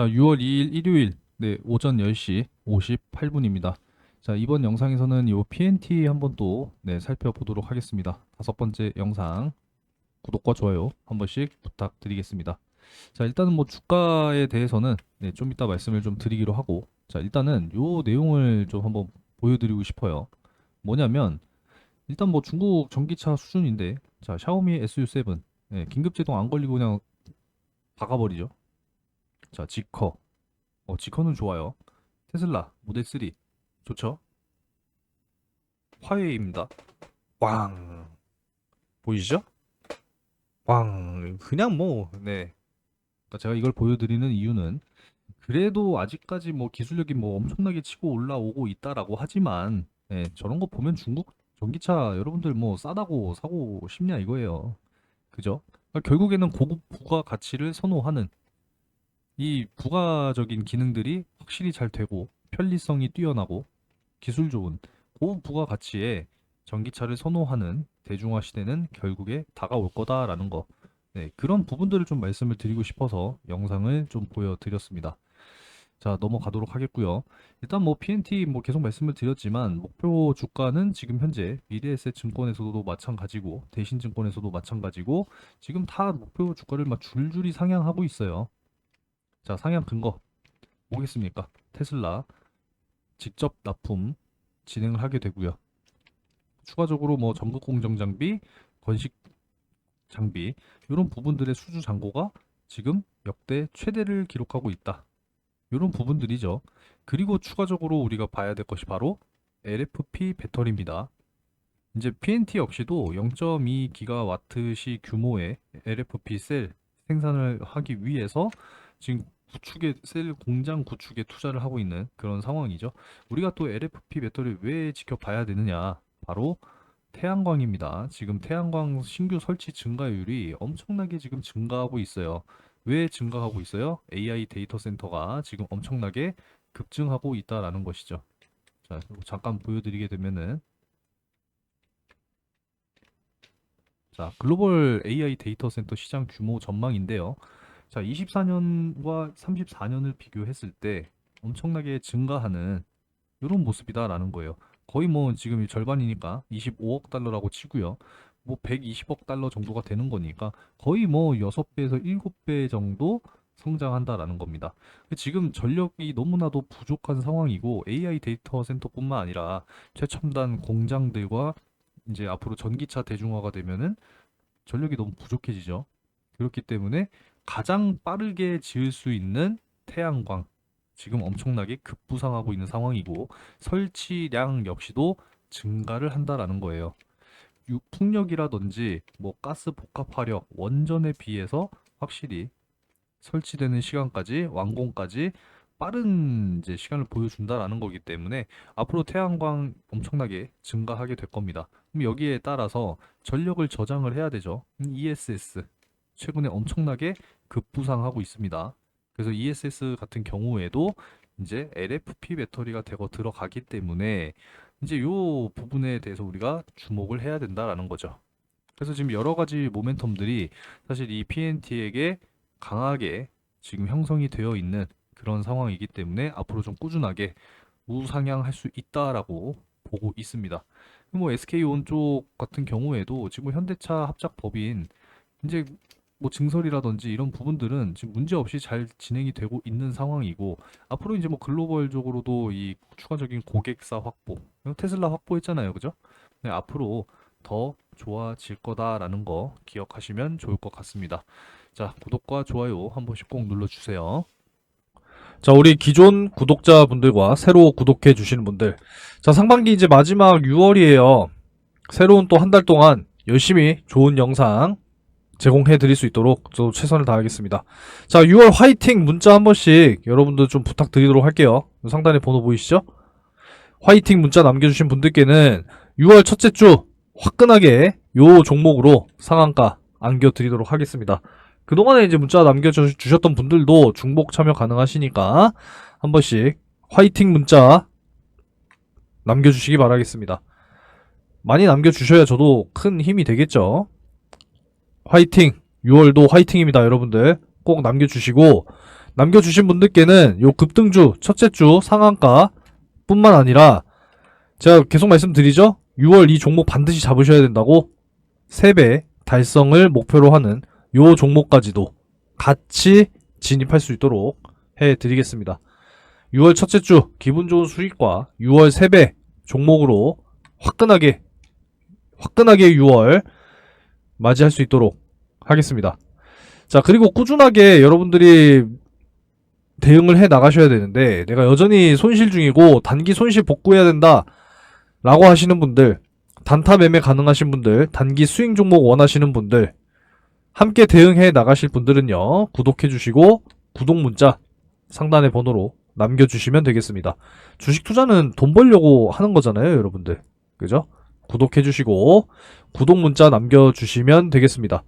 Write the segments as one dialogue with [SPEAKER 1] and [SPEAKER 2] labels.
[SPEAKER 1] 자, 6월 2일 일요일 네, 오전 10시 58분입니다. 자, 이번 영상에서는 이 PNT 한번 또 네, 살펴보도록 하겠습니다. 다섯 번째 영상 구독과 좋아요 한 번씩 부탁드리겠습니다. 자, 일단은 뭐 주가에 대해서는 네, 좀 이따 말씀을 좀 드리기로 하고 자, 일단은 요 내용을 좀 한번 보여드리고 싶어요. 뭐냐면 일단 뭐 중국 전기차 수준인데 자, 샤오미 SU7 네, 긴급 제동 안 걸리고 그냥 박아버리죠. 자, 지커. 어, 지커는 좋아요. 테슬라 모델 3 좋죠? 화웨이입니다. 왕. 보이시죠? 왕. 그냥 뭐, 네. 제가 이걸 보여드리는 이유는 그래도 아직까지 뭐 기술력이 뭐 엄청나게 치고 올라오고 있다라고 하지만 네, 저런 거 보면 중국 전기차 여러분들 뭐 싸다고 사고 싶냐 이거예요. 그죠? 그러니까 결국에는 고급 부가 가치를 선호하는 이 부가적인 기능들이 확실히 잘 되고 편리성이 뛰어나고 기술 좋은 고급 부가 가치에 전기차를 선호하는 대중화 시대는 결국에 다가올 거다라는 거. 네, 그런 부분들을 좀 말씀을 드리고 싶어서 영상을 좀 보여드렸습니다. 자, 넘어가도록 하겠고요. 일단 뭐 PNT 뭐 계속 말씀을 드렸지만 목표 주가는 지금 현재 미래에셋 증권에서도 마찬가지고 대신 증권에서도 마찬가지고 지금 다 목표 주가를 막 줄줄이 상향하고 있어요. 자, 상향 근거 뭐겠습니까? 테슬라 직접 납품 진행을 하게 되고요. 추가적으로 뭐 전극 공정 장비, 건식 장비 이런 부분들의 수주 잔고가 지금 역대 최대를 기록하고 있다. 이런 부분들이죠. 그리고 추가적으로 우리가 봐야 될 것이 바로 LFP 배터리입니다. 이제 PNT 역시도 0.2기가와트시 규모의 LFP 셀 생산을 하기 위해서 지금 구축에 셀 공장 구축에 투자를 하고 있는 그런 상황이죠. 우리가 또 LFP 배터리 왜 지켜봐야 되느냐? 바로 태양광입니다. 지금 태양광 신규 설치 증가율이 엄청나게 지금 증가하고 있어요. 왜 증가하고 있어요? AI 데이터 센터가 지금 엄청나게 급증하고 있다라는 것이죠. 자, 잠깐 보여드리게 되면은 자, 글로벌 AI 데이터 센터 시장 규모 전망인데요. 자, 24년과 34년을 비교했을 때 엄청나게 증가하는 이런 모습이다라는 거예요. 거의 뭐 지금 절반이니까 25억 달러라고 치고요. 뭐 120억 달러 정도가 되는 거니까 거의 뭐 6배에서 7배 정도 성장한다라는 겁니다. 지금 전력이 너무나도 부족한 상황이고 AI 데이터 센터뿐만 아니라 최첨단 공장들과 이제 앞으로 전기차 대중화가 되면은 전력이 너무 부족해지죠. 그렇기 때문에 가장 빠르게 지을 수 있는 태양광 지금 엄청나게 급부상하고 있는 상황이고 설치량 역시도 증가를 한다라는 거예요. 유- 풍력이라든지 뭐 가스 복합화력 원전에 비해서 확실히 설치되는 시간까지 완공까지 빠른 이제 시간을 보여준다라는 거기 때문에 앞으로 태양광 엄청나게 증가하게 될 겁니다. 그럼 여기에 따라서 전력을 저장을 해야 되죠. 음, ESS 최근에 엄청나게 급부상하고 있습니다. 그래서 ESS 같은 경우에도 이제 LFP 배터리가 되고 들어가기 때문에 이제 요 부분에 대해서 우리가 주목을 해야 된다라는 거죠. 그래서 지금 여러 가지 모멘텀들이 사실 이 PNT에게 강하게 지금 형성이 되어 있는 그런 상황이기 때문에 앞으로 좀 꾸준하게 우상향할 수 있다라고 보고 있습니다. 뭐 SK온 쪽 같은 경우에도 지금 현대차 합작 법인 이제 뭐 증설이라든지 이런 부분들은 지금 문제 없이 잘 진행이 되고 있는 상황이고 앞으로 이제 뭐 글로벌적으로도 이 추가적인 고객사 확보 테슬라 확보했잖아요 그죠? 네, 앞으로 더 좋아질 거다라는 거 기억하시면 좋을 것 같습니다 자 구독과 좋아요 한 번씩 꼭 눌러주세요 자, 우리 기존 구독자분들과 새로 구독해 주시는 분들. 자, 상반기 이제 마지막 6월이에요. 새로운 또 한 달 동안 열심히 좋은 영상 제공해 드릴 수 있도록 저도 최선을 다하겠습니다. 자, 6월 화이팅 문자 한 번씩 여러분들 좀 부탁드리도록 할게요. 상단에 번호 보이시죠? 화이팅 문자 남겨주신 분들께는 6월 첫째 주 화끈하게 요 종목으로 상한가 안겨드리도록 하겠습니다. 그동안에 이제 문자 남겨주셨던 분들도 중복 참여 가능하시니까 한 번씩 화이팅 문자 남겨주시기 바라겠습니다. 많이 남겨주셔야 저도 큰 힘이 되겠죠. 화이팅! 6월도 화이팅입니다, 여러분들. 꼭 남겨주시고, 남겨주신 분들께는 요 급등주 첫째 주 상한가 뿐만 아니라 제가 계속 말씀드리죠. 6월 이 종목 반드시 잡으셔야 된다고 3배 달성을 목표로 하는 요 종목까지도 같이 진입할 수 있도록 해드리겠습니다. 6월 첫째 주 기분 좋은 수익과 6월 3배 종목으로 화끈하게 화끈하게 6월 맞이할 수 있도록 하겠습니다. 자, 그리고 꾸준하게 여러분들이 대응을 해 나가셔야 되는데 내가 여전히 손실 중이고 단기 손실 복구해야 된다 라고 하시는 분들 단타 매매 가능하신 분들 단기 스윙 종목 원하시는 분들 함께 대응해 나가실 분들은요 구독해 주시고 구독 문자 상단의 번호로 남겨주시면 되겠습니다. 주식 투자는 돈 벌려고 하는 거잖아요 여러분들. 그죠? 구독해 주시고 구독 문자 남겨주시면 되겠습니다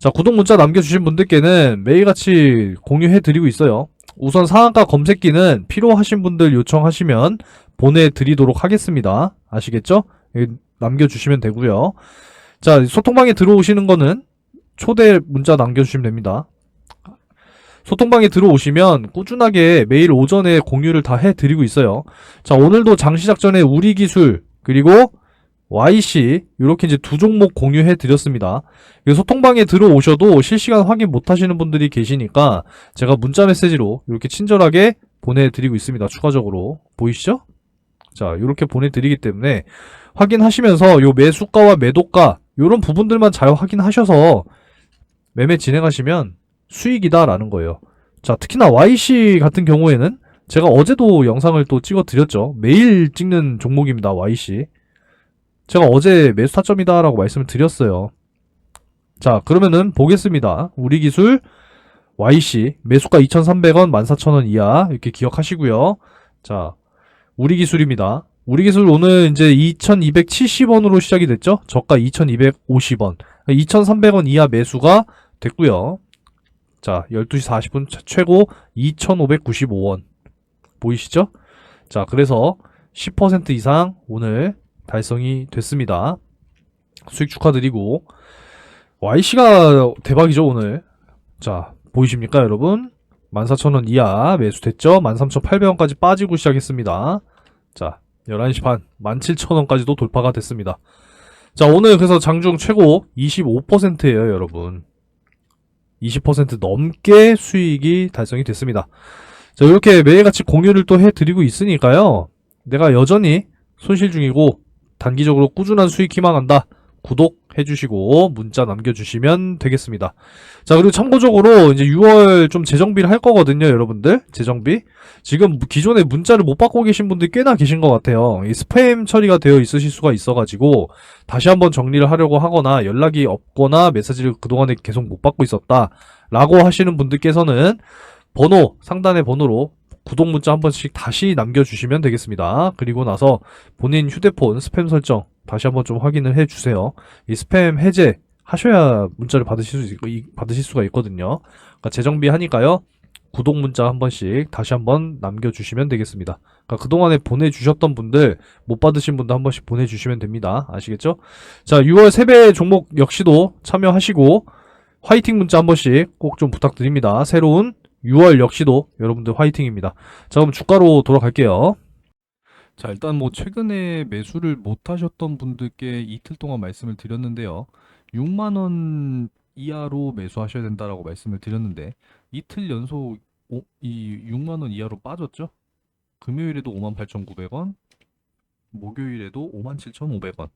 [SPEAKER 1] 자 구독 문자 남겨주신 분들께는 매일같이 공유해 드리고 있어요 우선 상한가 검색기는 필요하신 분들 요청하시면 보내드리도록 하겠습니다. 아시겠죠? 여기 남겨주시면 되고요. 자, 소통방에 들어오시는 거는 초대 문자 남겨주시면 됩니다. 소통방에 들어오시면 꾸준하게 매일 오전에 공유를 다 해드리고 있어요. 자, 오늘도 장시작 전에 우리 기술, 그리고 YC, 이렇게 이제 두 종목 공유해 드렸습니다. 이 소통방에 들어오셔도 실시간 확인 못 하시는 분들이 계시니까 제가 문자 메시지로 이렇게 친절하게 보내드리고 있습니다. 추가적으로. 보이시죠? 자, 이렇게 보내드리기 때문에 확인하시면서 요 매수가와 매도가, 요런 부분들만 잘 확인하셔서 매매 진행하시면 수익이다라는 거예요. 자, 특히나 YC 같은 경우에는 제가 어제도 영상을 또 찍어 드렸죠. 매일 찍는 종목입니다. YC. 제가 어제 매수 타점이다라고 말씀을 드렸어요. 자, 그러면은 보겠습니다. 우리 기술 YC 매수가 2,300원, 14,000원 이하 이렇게 기억하시고요. 자, 우리 기술입니다. 우리 기술 오늘 이제 2,270원으로 시작이 됐죠? 저가 2,250원. 2,300원 이하 매수가 됐고요. 자, 12시 40분 최- 최고 2,595원. 보이시죠? 자, 그래서 10% 이상 오늘 달성이 됐습니다. 수익 축하드리고 YC가 대박이죠 오늘. 자 보이십니까 여러분? 14,000원 이하 매수됐죠? 13,800원까지 빠지고 시작했습니다. 자 11시 반 17,000원까지도 돌파가 됐습니다. 자 오늘 그래서 장중 최고 25%예요 여러분. 20% 넘게 수익이 달성이 됐습니다. 자 이렇게 매일같이 공유를 또 해드리고 있으니까요. 내가 여전히 손실 중이고 단기적으로 꾸준한 수익 희망한다. 구독해 주시고 문자 남겨주시면 되겠습니다. 자 그리고 참고적으로 이제 6월 좀 재정비를 할 거거든요, 여러분들 재정비. 지금 기존에 문자를 못 받고 계신 분들이 꽤나 계신 것 같아요. 이 스팸 처리가 되어 있으실 수가 있어가지고 다시 한번 정리를 하려고 하거나 연락이 없거나 메시지를 그동안에 계속 못 받고 있었다 라고 하시는 분들께서는 번호 상단의 번호로 구독 문자 한 번씩 다시 남겨주시면 되겠습니다. 그리고 나서 본인 휴대폰 스팸 설정 다시 한번 좀 확인을 해주세요. 이 스팸 해제 하셔야 문자를 받으실 수 받으실 수가 있거든요. 그러니까 재정비 하니까요. 구독 문자 한 번씩 다시 한번 남겨주시면 되겠습니다. 그러니까 그동안에 보내주셨던 분들 못 받으신 분도 한 번씩 보내주시면 됩니다. 아시겠죠? 자, 6월 세배 종목 역시도 참여하시고 화이팅 문자 한 번씩 꼭 좀 부탁드립니다. 새로운 6월 역시도 여러분들 화이팅입니다. 자, 그럼 주가로 돌아갈게요. 자, 일단 뭐 최근에 매수를 못 하셨던 분들께 이틀 동안 말씀을 드렸는데요. 6만 원 이하로 매수하셔야 된다라고 말씀을 드렸는데 이틀 연속 오- 이 6만 원 이하로 빠졌죠? 금요일에도 58,900원, 목요일에도 57,500원.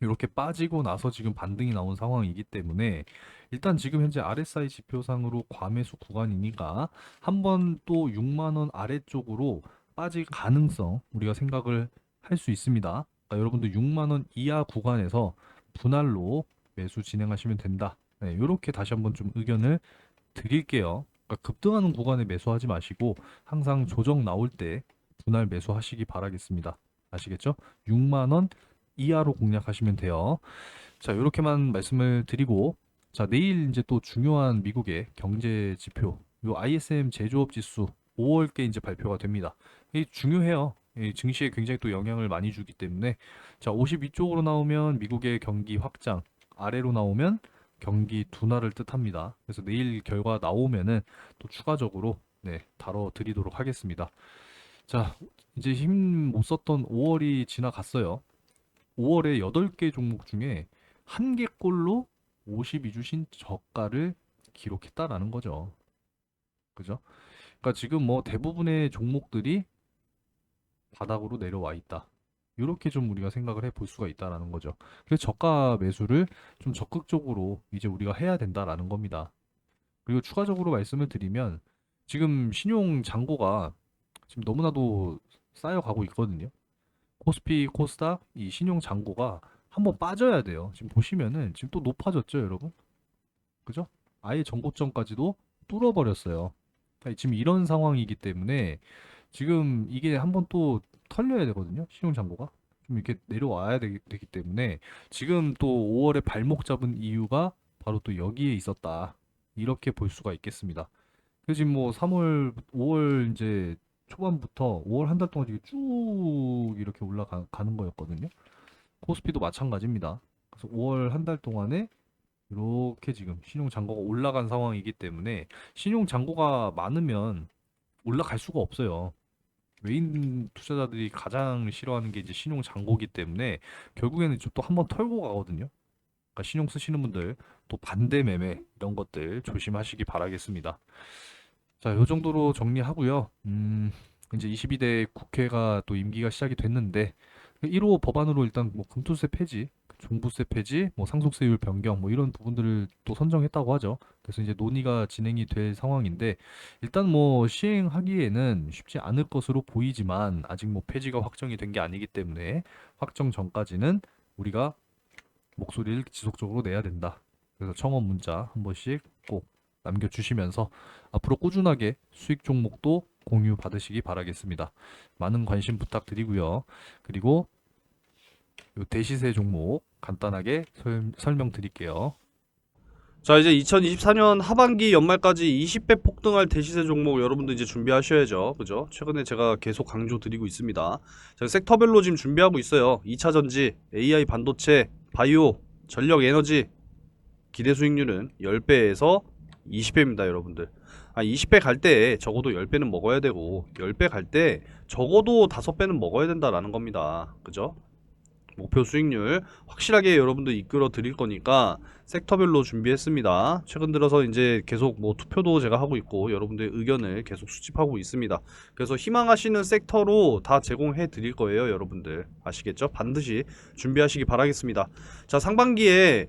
[SPEAKER 1] 이렇게 빠지고 나서 지금 반등이 나온 상황이기 때문에 일단 지금 현재 RSI 지표상으로 과매수 구간이니까 한 번 또 6만 원 아래쪽으로 빠질 가능성 우리가 생각을 할 수 있습니다. 그러니까 여러분들 6만 원 이하 구간에서 분할로 매수 진행하시면 된다. 네, 이렇게 다시 한번 좀 의견을 드릴게요. 그러니까 급등하는 구간에 매수하지 마시고 항상 조정 나올 때 분할 매수하시기 바라겠습니다. 아시겠죠? 6만 원 이하로 공략하시면 돼요. 자, 이렇게만 말씀을 드리고 자, 내일 이제 또 중요한 미국의 경제 지표 요 ISM 제조업 지수 5월께 이제 발표가 됩니다. 이 중요해요. 이 증시에 굉장히 또 영향을 많이 주기 때문에 자, 52쪽으로 나오면 미국의 경기 확장, 아래로 나오면 경기 둔화를 뜻합니다. 그래서 내일 결과 나오면은 또 추가적으로 네, 다뤄 드리도록 하겠습니다. 자, 이제 힘 못 썼던 5월이 지나갔어요. 5월에 8개 종목 중에 한 개 꼴로 52주 신저가를 기록했다라는 거죠. 그죠? 그러니까 지금 뭐 대부분의 종목들이 바닥으로 내려와 있다. 이렇게 좀 우리가 생각을 해 볼 수가 있다라는 거죠. 그래서 저가 매수를 좀 적극적으로 이제 우리가 해야 된다라는 겁니다. 그리고 추가적으로 말씀을 드리면 지금 신용 잔고가 지금 너무나도 쌓여가고 있거든요. 코스피, 코스닥 이 신용 잔고가 한번 빠져야 돼요. 지금 보시면은 지금 또 높아졌죠, 여러분? 그죠? 아예 전고점까지도 뚫어버렸어요. 지금 이런 상황이기 때문에 지금 이게 한번 또 털려야 되거든요. 신용 잔고가 좀 이렇게 내려와야 되기, 되기 때문에 지금 또 5월에 발목 잡은 이유가 바로 또 여기에 있었다. 이렇게 볼 수가 있겠습니다. 그래서 지금 뭐 3월, 5월 이제 초반부터 5월 한 달 동안 이게 쭉 이렇게 올라가는 거였거든요. 코스피도 마찬가지입니다. 그래서 5월 한 달 동안에 이렇게 지금 신용 잔고가 올라간 상황이기 때문에 신용 잔고가 많으면 올라갈 수가 없어요. 외인 투자자들이 가장 싫어하는 게 이제 신용 잔고기 때문에 결국에는 좀또 한 번 털고 가거든요. 그러니까 신용 쓰시는 분들 또 반대 매매 이런 것들 조심하시기 바라겠습니다. 자, 요 정도로 정리하고요. 음, 이제 22대 국회가 또 임기가 시작이 됐는데 1호 법안으로 일단 뭐 금투세 폐지, 종부세 폐지, 뭐 상속세율 변경 뭐 이런 부분들을 또 선정했다고 하죠. 그래서 이제 논의가 진행이 될 상황인데 일단 뭐 시행하기에는 쉽지 않을 것으로 보이지만 아직 뭐 폐지가 확정이 된 게 아니기 때문에 확정 전까지는 우리가 목소리를 지속적으로 내야 된다. 그래서 청원 문자 한 번씩 꼭 남겨주시면서 앞으로 꾸준하게 수익 종목도 공유 받으시기 바라겠습니다. 많은 관심 부탁드리고요. 그리고 요 대시세 종목 간단하게 설, 설명드릴게요.
[SPEAKER 2] 자 이제 2024년 하반기 연말까지 20배 폭등할 대시세 종목 여러분들 이제 준비하셔야죠 그죠 최근에 제가 계속 강조 드리고 있습니다 자 섹터별로 지금 준비하고 있어요 2차 전지 AI 반도체 바이오 전력 에너지 기대 수익률은 10배에서 20배입니다 여러분들 아 20배 갈 때 적어도 10배는 먹어야 되고 10배 갈 때 적어도 5배는 먹어야 된다라는 겁니다 그죠 목표 수익률 확실하게 여러분들 이끌어 드릴 거니까 섹터별로 준비했습니다. 최근 들어서 이제 계속 뭐 투표도 제가 하고 있고 여러분들의 의견을 계속 수집하고 있습니다. 그래서 희망하시는 섹터로 다 제공해 드릴 거예요, 여러분들. 아시겠죠? 반드시 준비하시기 바라겠습니다. 자, 상반기에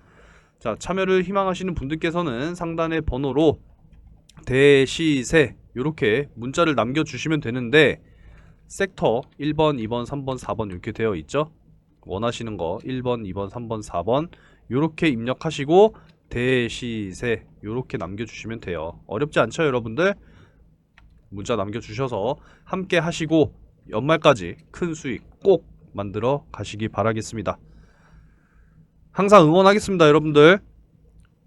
[SPEAKER 1] 자, 참여를 희망하시는 분들께서는 상단의 번호로 대시세 이렇게 문자를 남겨주시면 되는데 섹터 1번, 2번, 3번, 4번 이렇게 되어 있죠. 원하시는 거 1번, 2번, 3번, 4번 이렇게 입력하시고 대시세 이렇게 남겨주시면 돼요. 어렵지 않죠, 여러분들? 문자 남겨주셔서 함께 하시고 연말까지 큰 수익 꼭 만들어 가시기 바라겠습니다. 항상 응원하겠습니다, 여러분들.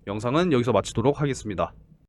[SPEAKER 1] 영상은 여기서 마치도록 하겠습니다.